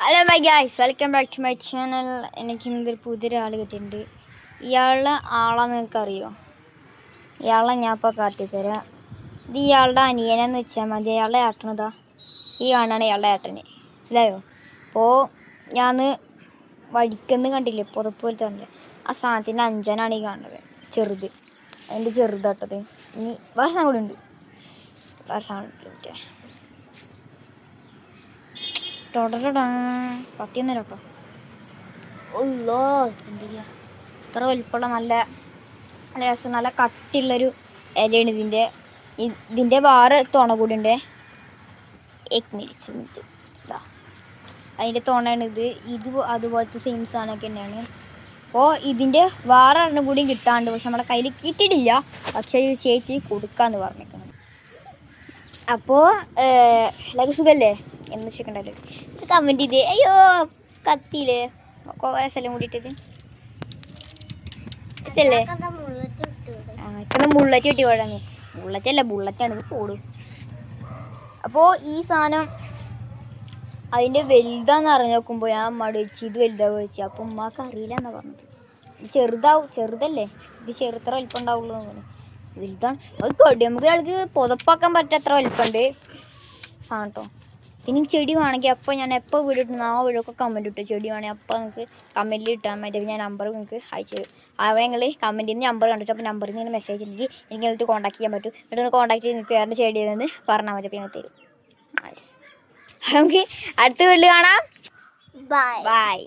Hello my guys welcome back to my channel എനിക്ക് ഇന്നൊരു പുതിയൊരാൾ കിട്ടിയിട്ടുണ്ട്. ഇയാളുടെ ആളാന്ന് നിങ്ങൾക്ക് അറിയോ? ഇയാളെ ഞാൻ ഇപ്പോൾ കാട്ടിത്തരാം. ഇത് ഇയാളുടെ അനിയനെന്ന് വെച്ചാൽ മതി. അയാളുടെ ഏട്ടനതാ ഈ കാണാണ് ഇയാളുടെ ഏട്ടന്. ഇല്ലായോ അപ്പോൾ ഞാൻ വഴിക്കെന്ന് കണ്ടില്ലേ? പുതപ്പ് പോലത്തെ കണ്ടില്ലേ ആ സാധനത്തിന്റെ അഞ്ചനാണ് ഈ കാണുന്നത്. ചെറുത്. അതിന്റെ ചെറുതാട്ടത്. ഇനി വേറെ സാധനം കൂടി ഉണ്ട്. വേറെ സാധനം ഇത്ര വലിപ്പമുള്ള നല്ല നല്ല രസം നല്ല കട്ടിയുള്ളൊരു ഇലയാണ് ഇതിന്റെ. ഇതിന്റെ വേറെ തുണ കൂടി ഉണ്ട്. എക് മിനിറ്റ് അതിന്റെ തുണയാണ് ഇത്. ഇത് അതുപോലത്തെ സെയിം സാധനമൊക്കെ തന്നെയാണ്. അപ്പോൾ ഇതിന്റെ വേറെ ഒരെണ്ണം കൂടി കിട്ടാണ്ട് പക്ഷെ നമ്മുടെ കയ്യിൽ കിട്ടിയിട്ടില്ല. പക്ഷേ ഈ ചേച്ചി കൊടുക്കാന്ന് പറഞ്ഞേക്കണം അപ്പോൾ എല്ലാവർക്കും സുഖല്ലേ എന്ന് വെച്ചിട്ടുണ്ടല്ലോ കമന്റ് ചെയ്ത്. അയ്യോ കത്തിയില്ലേ? കുറേ സ്ഥലം കൂടിയിട്ടത്. ഇതല്ലേ? ആ ഇപ്പം ബുള്ളറ്റ് കിട്ടി പോഴാണ് ബുള്ളറ്റ് അല്ല ബുള്ളറ്റാണ് പോടും അപ്പോൾ ഈ സാധനം അതിന്റെ വലുതാന്ന് അറിഞ്ഞു നോക്കുമ്പോൾ ഞാൻ മടിച്ച് ഇത് വലുതാവും വെച്ച് അപ്പോൾ ഉമ്മാക്ക് അറിയില്ല എന്നാ പറഞ്ഞത് ചെറുതാവും ചെറുതല്ലേ? ഇത് ചെറുത്ര വലിപ്പം ഉണ്ടാവുള്ളൂ എന്ന് വലുതാണ്. അത് കടി നമുക്ക് ആൾക്ക് പുതപ്പാക്കാൻ പറ്റാത്ര വലിപ്പമുണ്ട്. സാധനം കേട്ടോ ഈ ചെടി വേണമെങ്കിൽ അപ്പോൾ ഞാൻ എപ്പോൾ വീഡിയോ ഇട്ടുന്ന ആ വീടൊക്കെ കമന്റ് ഇട്ടു. ചെടി വേണമെങ്കിൽ അപ്പോൾ നിങ്ങൾക്ക് കമന്റിൽ ഇട്ടാൽ മതി. ഞാൻ നമ്പർ നിങ്ങൾക്ക് അയച്ചു തരും. അവ ഞങ്ങൾ കമന്റിൽ നിന്ന് നമ്പർ കണ്ടിട്ട് അപ്പോൾ നമ്പറിൽ നിന്ന് മെസ്സേജ് ഉണ്ടെങ്കിൽ എനിക്ക് എന്നിട്ട് കോൺടാക്ട് ചെയ്യാൻ പറ്റും. എന്നിട്ട് കോൺടാക്ട് ചെയ്ത് നിങ്ങൾക്ക് വേറെ ചെടി എന്ന് പറഞ്ഞാൽ മതി. അപ്പോൾ ഞങ്ങൾ തരും. നമുക്ക് അടുത്ത വീട്ടിൽ കാണാം. Bye bye